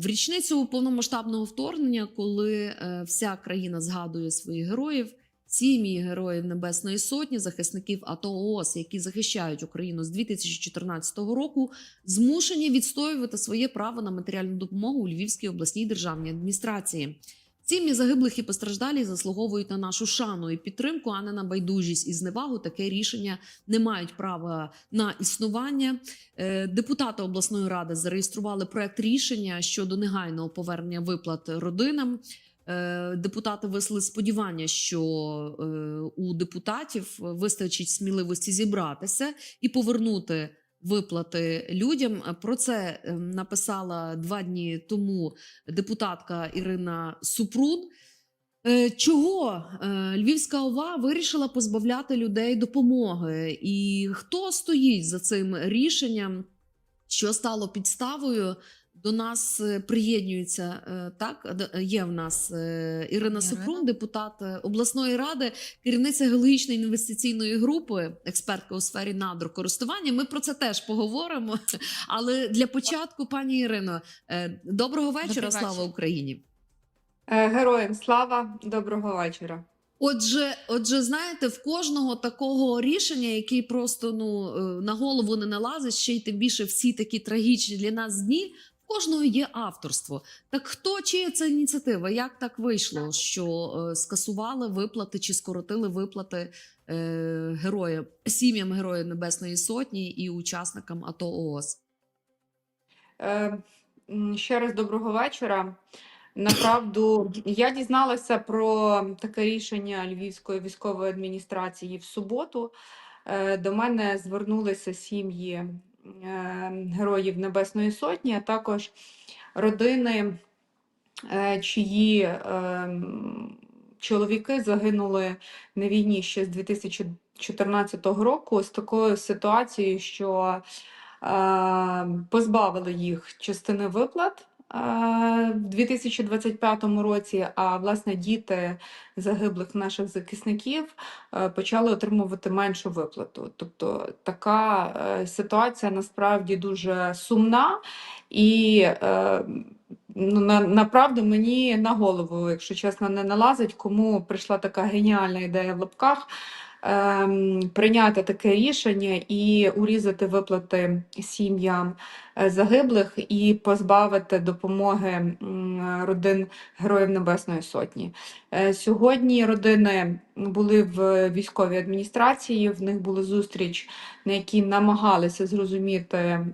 в річницю повномасштабного вторгнення, коли е, вся країна згадує своїх героїв, сім'ї героїв Небесної Сотні, захисників АТО ООС, які захищають Україну з 2014 року, змушені відстоювати своє право на матеріальну допомогу у Львівській обласній державній адміністрації. Сім'ї загиблих і постраждалі заслуговують на нашу шану і підтримку, а не на байдужість і зневагу. Таке рішення не мають права на існування. Е, Депутати обласної ради зареєстрували проект рішення щодо негайного повернення виплат родинам. Е, Депутати висловили сподівання, що е, у депутатів вистачить сміливості зібратися і повернути виплати людям. Про це е, написала два дні тому депутатка Ірина Супрун. Е, Чого е, Львівська ОВА вирішила позбавляти людей допомоги? І хто стоїть за цим рішенням? Що стало підставою? До нас е, приєднується е, так. Є в нас е, Ірина. Супрун, депутат е, обласної ради, керівниця геологічної інвестиційної групи, експертка у сфері надрокористування. Ми про це теж поговоримо. Але для початку, пані Ірино, е, доброго вечора. Добрий Слава вечір. Україні! Е, Героям слава, доброго вечора. Отже, отже, знаєте, в кожного такого рішення, який просто ну е, на голову не налазить, ще й тим більше всі такі трагічні для нас дні. Кожного є авторство. Так хто чия це ініціатива? Як так вийшло, що е, скасували виплати чи скоротили виплати е, героям сім'ям Героїв Небесної Сотні і учасникам АТО ООС? Е, Ще раз доброго вечора. Направду, я дізналася про таке рішення Львівської військової адміністрації в суботу. Е, До мене звернулися сім'ї Героїв Небесної Сотні, а також родини, е, чиї ем, чоловіки загинули на війні ще з 2014 року з такою ситуацією, що е, позбавили їх частини виплат в 2025 році, а власне діти загиблих наших захисників е, почали отримувати меншу виплату. Тобто така е, ситуація насправді дуже сумна і е, ну, на, направду мені на голову, якщо чесно, не налазить, кому прийшла така геніальна ідея в лапках прийняти таке рішення і урізати виплати сім'ям е, загиблих і позбавити допомоги родин Героїв Небесної Сотні. Е, Сьогодні родини були в військовій адміністрації, в них була зустріч, на якій намагалися зрозуміти,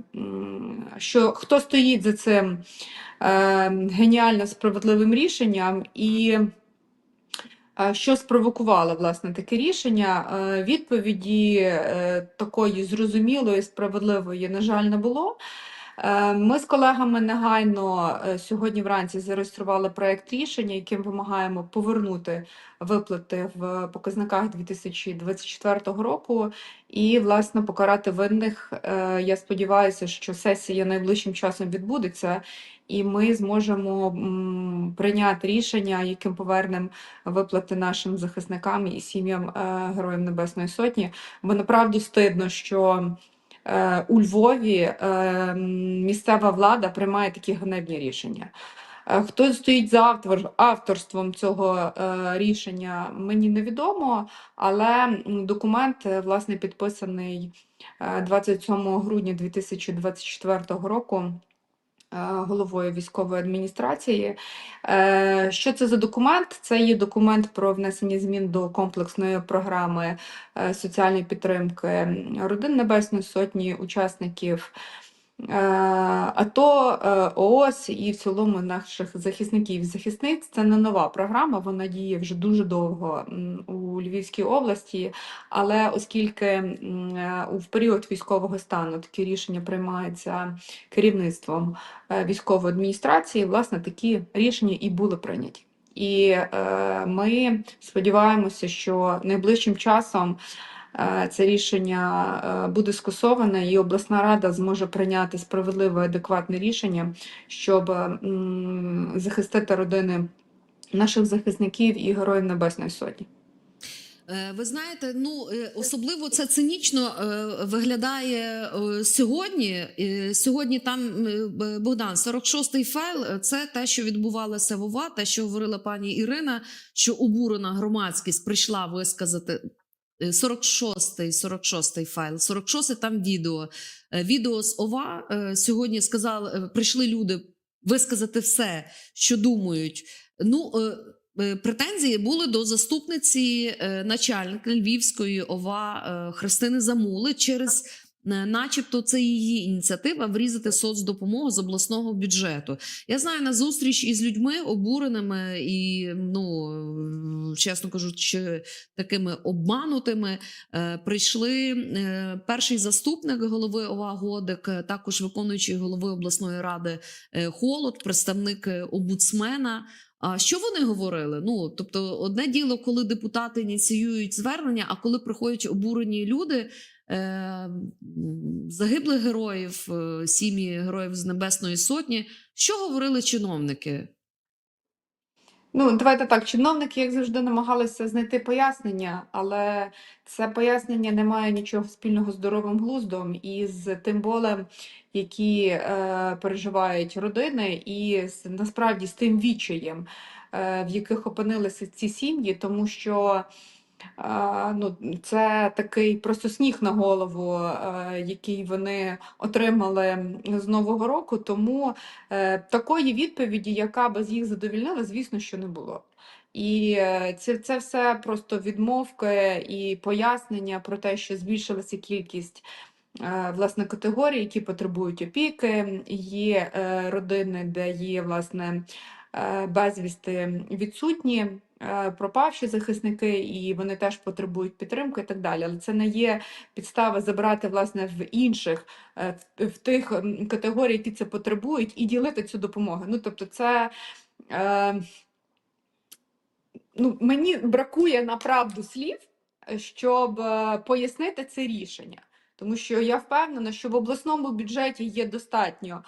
що хто стоїть за цим е, геніально справедливим рішенням і. Що спровокувало власне таке рішення? Відповіді е, такої зрозумілої, справедливої, на жаль, не було. Е, Ми з колегами негайно е, сьогодні вранці зареєстрували проект рішення, яким вимагаємо повернути виплати в показниках 2024 року і, власне, покарати винних. Я сподіваюся, що сесія найближчим часом відбудеться, і ми зможемо прийняти рішення, яким повернемо виплати нашим захисникам і сім'ям е, Героїв Небесної Сотні. Бо направду стидно, що е, у Львові е, місцева влада приймає такі ганебні рішення. Хто стоїть за автор, авторством цього рішення, мені невідомо, але документ власне підписаний е, 27 грудня 2024 року головою військової адміністрації. Е, Що це за документ? Це є документ про внесення змін до комплексної програми е, соціальної підтримки родин Небесної Сотні, учасників е, АТО, е, ООС і в цілому наших захисників і захисниць. Це не нова програма, вона діє вже дуже довго у Львівській області, але оскільки е, в період військового стану такі рішення приймаються керівництвом е, військової адміністрації, власне, такі рішення і були прийняті. І е, ми сподіваємося, що найближчим часом е, це рішення е, буде скасоване, і обласна рада зможе прийняти справедливе, адекватне рішення, щоб захистити родини наших захисників і героїв Небесної Сотні. Е, Ви знаєте, ну е, особливо це цинічно е, виглядає е, сьогодні. Е, Сьогодні там е, Богдан, 46-й файл. е, Це те, що відбувалося в ОВА, те, що говорила пані Ірина, що обурена громадськість прийшла висказати. Е, 46-й, 46-й файл, 46-й там відео. Е, Відео з ОВА е, сьогодні сказали, прийшли люди висказати все, що думають. Ну, претензії були до заступниці начальника Львівської ОВА Христини Замули через. Е, Начебто це її ініціатива врізати соцдопомогу з обласного бюджету. Я знаю на зустріч із людьми обуреними і, ну чесно кажучи, такими обманутими. е, Прийшли е, перший заступник голови ОВА Годик, також виконуючий голови обласної ради Холод, представник омбудсмена. А що вони говорили? Ну тобто, одне діло, коли депутати ініціюють звернення, а коли приходять обурені люди. Е, Загиблих героїв, е, сім'ї героїв з Небесної Сотні. Що говорили чиновники? Ну, давайте так. Чиновники, як завжди, намагалися знайти пояснення, але це пояснення не має нічого спільного з здоровим глуздом і з тим болем, які е, переживають родини, і з, насправді з тим відчаєм, е, в яких опинилися ці сім'ї, тому що ну, це такий просто сніг на голову, е, який вони отримали з Нового року. Тому Е, Такої відповіді, яка би їх задовільнила, звісно, що не було. І це, це все просто відмовки і пояснення про те, що збільшилася кількість е, власне категорій, які потребують опіки. Є родини, де є власне безвісти відсутні. Е, Пропавші захисники, і вони теж потребують підтримки і так далі. Але це не є підстава забирати власне в інших е, в, тих категорій, які це потребують, і ділити цю допомогу. Ну тобто, це е, ну, мені бракує направду слів, щоб пояснити це рішення. Тому що я впевнена, що в обласному бюджеті є достатньо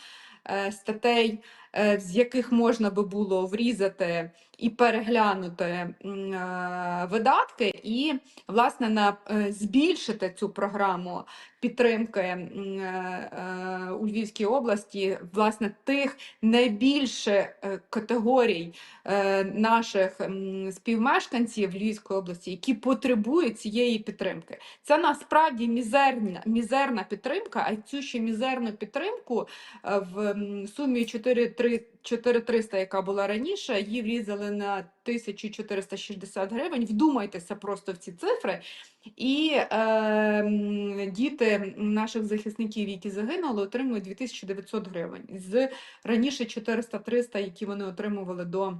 статей, з яких можна би було врізати і переглянути е, видатки, і власне на е, збільшити цю програму підтримки е, е, у Львівській області, власне, тих найбільше е, категорій е, наших співмешканців Львівської області, які потребують цієї підтримки. Це насправді мізерна, мізерна підтримка, а цю ще мізерну підтримку е, в сумі 4300, яка була раніше, її врізали на 1460 гривень. Вдумайтеся просто в ці цифри. І е, діти наших захисників, які загинули, отримують 2900 гривень з раніше 400-300, які вони отримували до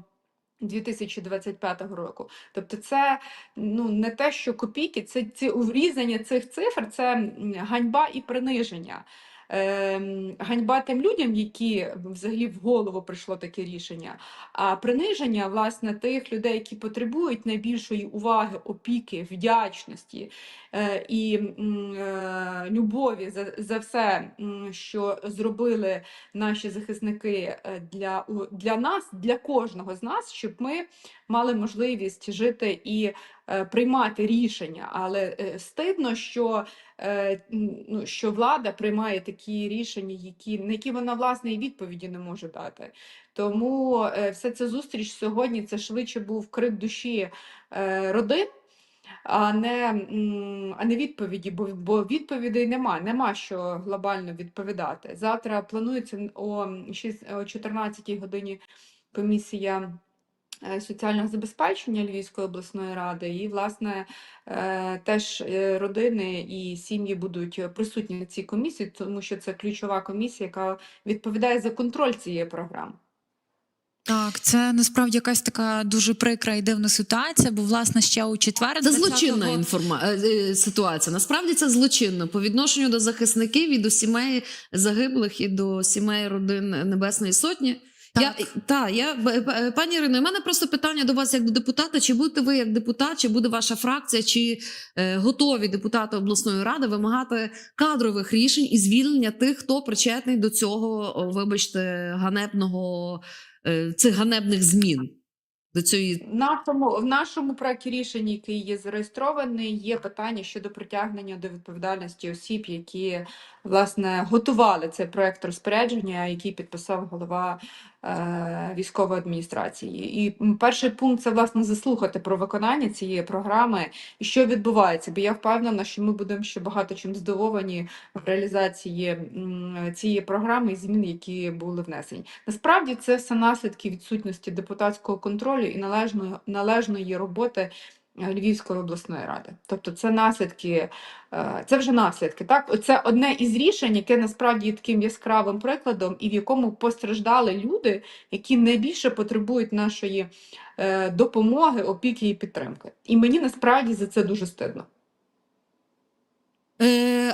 2025 року. Тобто, це ну не те, що копійки, це ці урізання цих цифр, це ганьба і приниження. Ем, ганьба тим людям, які взагалі в голову прийшло таке рішення, а приниження власне тих людей, які потребують найбільшої уваги, опіки, вдячності е, і е, любові за, за все, що зробили наші захисники е, для, для нас, для кожного з нас, щоб ми мали можливість жити і приймати рішення. Але е, стидно, що, е, ну, що влада приймає такі рішення, які, на які вона власне і відповіді не може дати. Тому е, вся ця зустріч сьогодні це швидше був крик душі е, родин. А не, а не відповіді, бо, бо відповідей нема, нема що глобально відповідати. Завтра планується о, 6, о 14 годині комісія е, соціального забезпечення Львівської обласної ради, і, власне, е, теж е, родини і сім'ї будуть присутні на цій комісії, тому що це ключова комісія, яка відповідає за контроль цієї програми. Так, це насправді якась така дуже прикра і дивна ситуація, бо власне ще у четвер, Це злочинна інформа... е, е, ситуація. Насправді це злочинно по відношенню до захисників і до сімей загиблих і до сімей родин Небесної Сотні. Я, та, я, б- пані Ірино, у мене просто питання до вас як до депутата. Чи будете ви як депутат, чи буде ваша фракція, чи е, готові депутати обласної ради вимагати кадрових рішень і звільнення тих, хто причетний до цього, вибачте, ганебного е, цих ганебних змін? до цієї В нашому, в нашому проекті рішення, який є зареєстрований, є питання щодо притягнення до відповідальності осіб, які власне готували цей проект розпорядження, який підписав голова е, військової адміністрації. І перший пункт це власне заслухати про виконання цієї програми і що відбувається. Бо я впевнена, що ми будемо ще багато чим здивовані в реалізації цієї програми і змін, які були внесені. Насправді це все наслідки відсутності депутатського контролю і належної, належної роботи е, Львівської обласної ради. Тобто це наслідки, е, це вже наслідки. Так, це одне із рішень, яке насправді є таким яскравим прикладом, і в якому постраждали люди, які найбільше потребують нашої е, допомоги, опіки і підтримки. І мені насправді за це дуже стидно.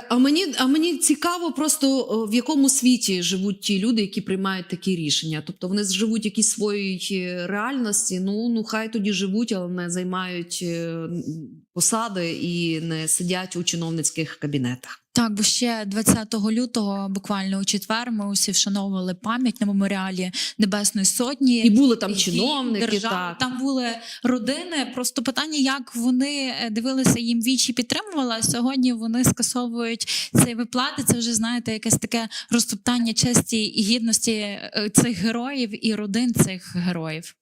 А мені а мені цікаво, просто в якому світі живуть ті люди, які приймають такі рішення. Тобто вони живуть якісь своїй е, реальності. Ну ну хай тоді живуть, але не займають е, посади і не сидять у чиновницьких кабінетах. Так, бо ще 20 лютого, буквально у четвер, ми усі вшановували пам'ять на меморіалі Небесної Сотні. І були там чиновники. держави, Так. Там були родини. Просто питання, як вони е, дивилися їм вічі підтримували. А сьогодні вони скасовують цей виплати. Це вже знаєте, якесь таке розтоптання честі і гідності е, цих героїв і родин цих героїв.